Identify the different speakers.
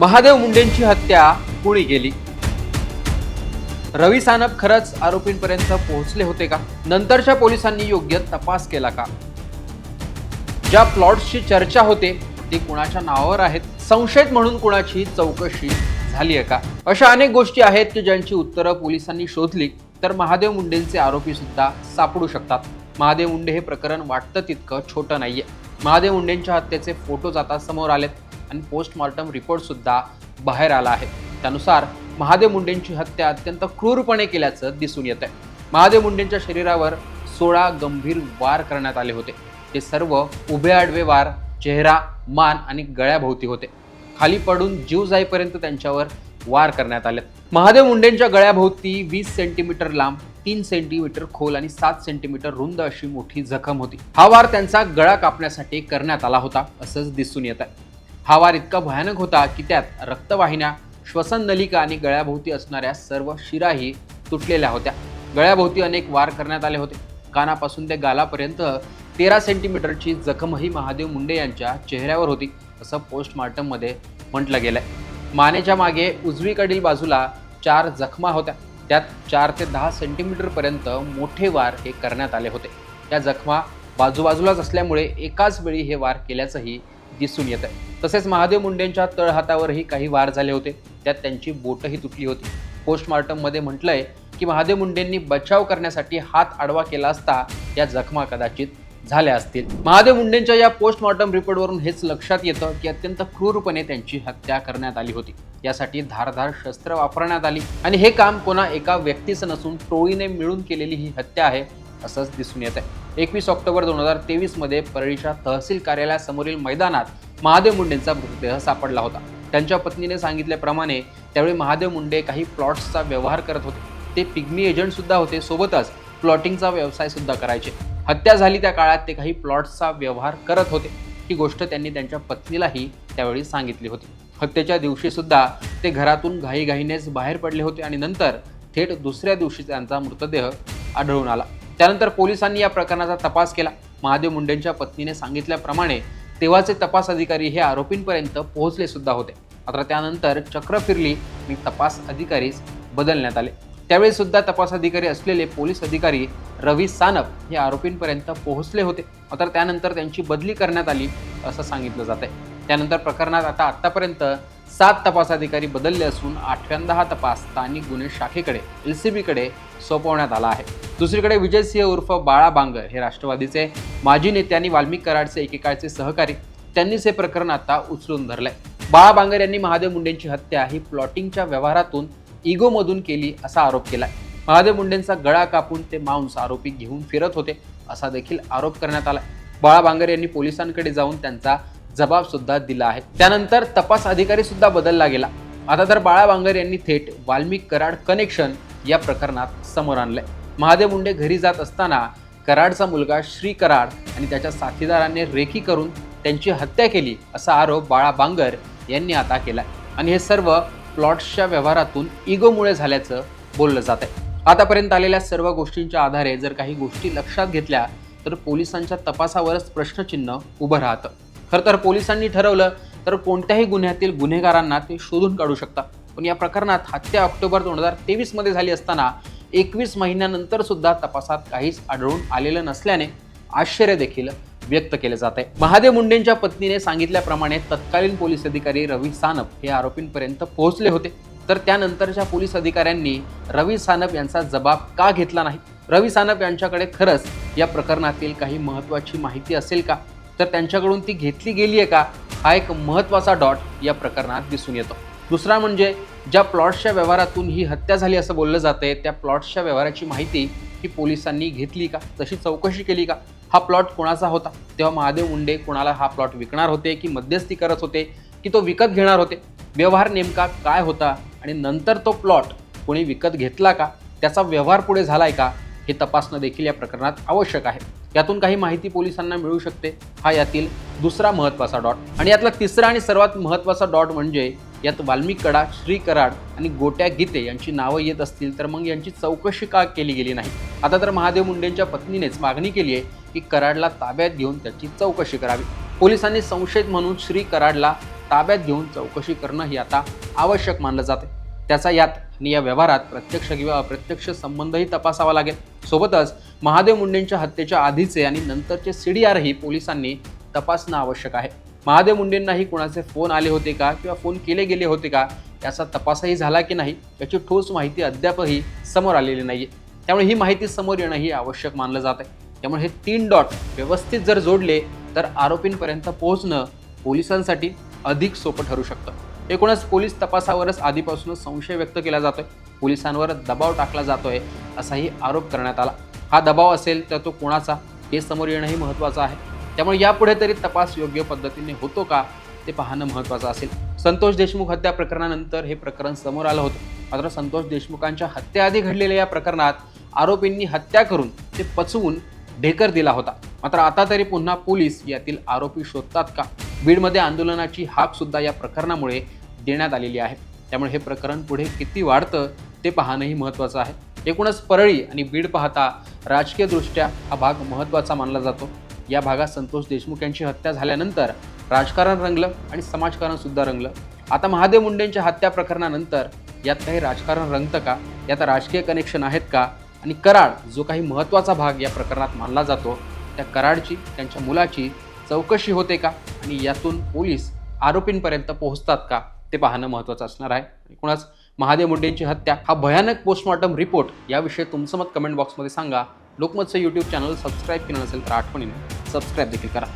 Speaker 1: महादेव मुंडेंची हत्या कुणी केली? रवी सानप खरंच आरोपींपर्यंत पोहोचले होते का? नंतरच्या पोलिसांनी योग्य तपास केला का? ज्या प्लॉट्सची चर्चा होते ती कुणाच्या नावावर आहेत? संशयित म्हणून कुणाची चौकशी झाली आहे का? अशा अनेक गोष्टी आहेत की ज्यांची उत्तरं पोलिसांनी शोधली तर महादेव मुंडेंचे आरोपी सुद्धा सापडू शकतात. महादेव मुंडे हे प्रकरण वाटतं तितकं छोटं नाहीये. महादेव मुंडेंच्या हत्येचे फोटोज आता समोर आलेत. आणि पोस्टमॉर्टम रिपोर्टसुद्धा बाहेर आला आहे. त्यानुसार महादेव मुंडेंची हत्या अत्यंत क्रूरपणे केल्याचं दिसून येत आहे महादेव मुंडेंच्या शरीरावर सोळा गंभीर वार करण्यात आले होते. ते सर्व उभे आडवे वार चेहरा मान आणि गळ्याभोवती होते. खाली पडून जीव जाईपर्यंत त्यांच्यावर वार करण्यात आले. महादेव मुंडेंच्या गळ्याभोवती वीस सेंटीमीटर लांब तीन सेंटीमीटर खोल आणि सात सेंटीमीटर रुंद अशी मोठी जखम होती. हा वार त्यांचा गळा कापण्यासाठी करण्यात आला होता असंच दिसून येत आहे हा वार इतका भयानक होता की त्यात रक्तवाहिन्या श्वसन नलिका आणि गळ्याभोवती असणाऱ्या सर्व शिराही तुटलेल्या होत्या. गळ्याभोवती अनेक वार करण्यात आले होते. कानापासून ते गालापर्यंत तेरा सेंटीमीटरची जखमही महादेव मुंडे यांच्या चेहऱ्यावर होती असं पोस्टमार्टममध्ये म्हटलं गेलंय. मानेच्या मागे उजवीकडील बाजूला चार जखमा होत्या. त्यात चार ते दहा सेंटीमीटरपर्यंत मोठे वार हे करण्यात आले होते. या जखमा बाजूबाजूलाच असल्यामुळे एकाच वेळी हे वार केल्याचंही दिसून येत आहे. तसेच महादेव मुंडेंच्या तळहातावरही काही वार झाले होते. त्यात त्यांची बोटही तुटली होती. पोस्टमॉर्टममध्ये म्हटलंय की महादेव मुंडेंनी बचाव करण्यासाठी हात आडवा केला असता या जखमा कदाचित झाल्या असतील. महादेव मुंडेंच्या या पोस्टमॉर्टम रिपोर्टवरून हेच लक्षात येतं की अत्यंत क्रूरपणे त्यांची हत्या करण्यात आली होती. यासाठी धारधार शस्त्र वापरण्यात आली. आणि हे काम कोणा एका व्यक्तीचं नसून टोळीने मिळून केलेली ही हत्या आहे असंच दिसून येत आहे एकवीस ऑक्टोबर दोन हजार तेवीसमध्ये परळीच्या तहसील कार्यालयासमोरील मैदानात महादेव मुंडेंचा मृतदेह सापडला होता. त्यांच्या पत्नीने सांगितल्याप्रमाणे त्यावेळी महादेव मुंडे काही प्लॉट्सचा व्यवहार करत होते. ते पिग्मी एजंट सुद्धा होते. सोबतच प्लॉटिंगचा व्यवसाय सुद्धा करायचे. हत्या झाली त्या काळात ते काही प्लॉट्सचा व्यवहार करत होते. ही गोष्ट त्यांनी त्यांच्या पत्नीलाही त्यावेळी सांगितली होती. हत्येच्या दिवशी सुद्धा ते घरातून घाईघाईनेच बाहेर पडले होते आणि नंतर थेट दुसऱ्या दिवशी त्यांचा मृतदेह आढळून आला. त्यानंतर पोलिसांनी या प्रकरणाचा तपास केला. महादेव मुंडेंच्या पत्नीने सांगितल्याप्रमाणे तेव्हाचे तपास अधिकारी हे आरोपींपर्यंत पोहोचले सुद्धा होते. मात्र त्यानंतर चक्र फिरली आणि तपास अधिकारीच बदलण्यात आले. त्यावेळी सुद्धा तपास अधिकारी असलेले पोलीस अधिकारी रवी सानप हे आरोपींपर्यंत पोहोचले होते. मात्र त्यानंतर त्यांची बदली करण्यात आली असं सांगितलं जात आहे त्यानंतर प्रकरणात आता आतापर्यंत सात तपास अधिकारी बदलले असून आठव्यांदा हा तपास स्थानिक गुन्हे शाखेकडे एल सी बीकडे सोपवण्यात आला आहे. दुसरीकडे विजय सिंह उर्फ बाळा बांगर हे राष्ट्रवादीचे माजी नेते आणि वाल्मिक कराडचे एकेकाळचे सहकारी त्यांनीच हे प्रकरण आता उचलून धरलंय. बाळा बांगर यांनी महादेव मुंडेंची हत्या ही प्लॉटिंगच्या व्यवहारातून इगोमधून केली असा आरोप केलाय. महादेव मुंडेंचा गळा कापून ते मांस आरोपी घेऊन फिरत होते असा देखील आरोप करण्यात आला बाळा बांगर यांनी पोलिसांकडे जाऊन त्यांचा जबाब सुद्धा दिला आहे. त्यानंतर तपास अधिकारी सुद्धा बदलला गेला. आता तर बाळा बांगर यांनी थेट वाल्मिक कराड कनेक्शन या प्रकरणात समोर आणलंय. महादेव मुंडे घरी जात असताना कराडचा मुलगा श्री कराड आणि त्याच्या साथीदारांनी रेखी करून त्यांची हत्या केली असा आरोप बाळा बांगर यांनी आता केला आणि हे सर्व प्लॉट्सच्या व्यवहारातून इगोमुळे झाल्याचं बोललं जात आहे आतापर्यंत आलेल्या सर्व गोष्टींच्या आधारे जर काही गोष्टी लक्षात घेतल्या तर पोलिसांच्या तपासावरच प्रश्नचिन्ह उभं राहतं. खरं तर पोलिसांनी ठरवलं तर कोणत्याही गुन्ह्यातील गुन्हेगारांना ते शोधून काढू शकतात पण या प्रकरणात हत्या ऑक्टोबर दोन हजार तेवीसमध्ये झाली असताना एकवीस महिन्यानंतर सुद्धा तपासात काहीच आढळून आलेलं नसल्याने आश्चर्य देखील व्यक्त केले जात आहे. महादेव मुंडेंच्या पत्नीने सांगितल्याप्रमाणे तत्कालीन पोलीस अधिकारी रवी सानप हे आरोपींपर्यंत पोहोचले होते. तर त्यानंतरच्या पोलीस अधिकाऱ्यांनी रवी सानप यांचा जबाब का घेतला नाही? रवी सानप यांच्याकडे खरंच या प्रकरणातील काही महत्त्वाची माहिती असेल का? तर त्यांच्याकडून ती घेतली गेली आहे का? हा एक महत्त्वाचा डॉट या प्रकरणात दिसून येतो. दुसरा म्हणजे ज्या प्लॉट्सच्या व्यवहारातून ही हत्या झाली असं बोललं जाते त्या प्लॉट्सच्या व्यवहाराची माहिती ही पोलिसांनी घेतली का? तशी चौकशी केली का? हा प्लॉट कोणाचा होता? तेव्हा महादेव मुंडे कोणाला हा प्लॉट विकणार होते की मध्यस्थी करत होते की तो विकत घेणार होते? व्यवहार नेमका काय होता? आणि नंतर तो प्लॉट कोणी विकत घेतला का? त्याचा व्यवहार पुढे झालाय का? हे तपासणं देखील या प्रकरणात आवश्यक आहे. यातून काही माहिती पोलिसांना मिळू शकते. हा यातील दुसरा महत्त्वाचा डॉट. आणि यातला तिसरा आणि सर्वात महत्त्वाचा डॉट म्हणजे यात वाल्मिक कडा श्री कराड आणि गोट्या गीते यांची नावं येत असतील तर मग यांची चौकशी का केली गेली नाही? आता तर महादेव मुंडेंच्या पत्नीनेच मागणी केली आहे की कराडला ताब्यात घेऊन त्याची चौकशी करावी. पोलिसांनी संशयित म्हणून श्री कराडला ताब्यात घेऊन चौकशी करणं ही आता आवश्यक मानलं जाते त्याचा यात आणि या व्यवहारात प्रत्यक्ष किंवा अप्रत्यक्ष संबंधही तपासावा लागेल. सोबतच महादेव मुंडेंच्या हत्येच्या आधीचे आणि नंतरचे सीडीआरही पोलिसांनी तपासणं आवश्यक आहे. महादेव मुंडेंनाही कुणाचे फोन आले होते का किंवा फोन केले गेले होते का याचा तपासही झाला की नाही याची ठोस माहिती अद्यापही समोर आलेली नाही आहे त्यामुळे ही माहिती समोर येणंही आवश्यक मानलं जात आहे त्यामुळे हे तीन डॉट व्यवस्थित जर जोडले तर आरोपींपर्यंत पोहोचणं पोलिसांसाठी अधिक सोपं ठरू शकतं. एकूणच पोलीस तपासावरच आधीपासूनच संशय व्यक्त केला जातोय. पोलिसांवर दबाव टाकला जातोय असाही आरोप करण्यात आला. हा दबाव असेल तर तो कोणाचा? हे समोर येणंही महत्त्वाचं आहे. त्यामुळे यापुढे तरी तपास योग्य पद्धतीने होतो का? ते पाहणं महत्त्वाचं असेल. संतोष देशमुख हत्या प्रकरणानंतर हे प्रकरण समोर आलं होतं. मात्र संतोष देशमुखांच्या हत्येआधी घडलेल्या या प्रकरणात आरोपींनी हत्या करून ते पचवून ढेकर दिला होता. मात्र आता तरी पुन्हा पोलीस यातील आरोपी शोधतात का? बीडमध्ये आंदोलनाची हाक सुद्धा या प्रकरणामुळे देण्यात आलेली आहे. त्यामुळे हे प्रकरण पुढे किती वाढतं ते पाहणंही महत्त्वाचं आहे. एकूणच परळी आणि बीड पाहता राजकीयदृष्ट्या हा भाग महत्त्वाचा मानला जातो. या भागात संतोष देशमुख यांची हत्या झाल्यानंतर राजकारण रंगलं आणि समाजकारणसुद्धा रंगलं. आता महादेव मुंडेंच्या हत्या प्रकरणानंतर यात काही राजकारण रंगतं का? यात राजकीय कनेक्शन आहेत का? आणि कराड जो काही महत्त्वाचा भाग या प्रकरणात मानला जातो त्या कराडची त्यांच्या मुलाची चौकशी होते का? आणि यातून पोलीस आरोपींपर्यंत पोहोचतात का? ते पाहणं महत्त्वाचं असणार आहे. एकूणच महादेव मुंडेंची हत्या हा भयानक पोस्टमॉर्टम रिपोर्ट याविषयी तुमचं मत कमेंट बॉक्समध्ये सांगा. लोकमतचं यूट्यूब चॅनल सबस्क्राईब केलं नसेल तर आठवणीने सबस्क्राईब देखील करा.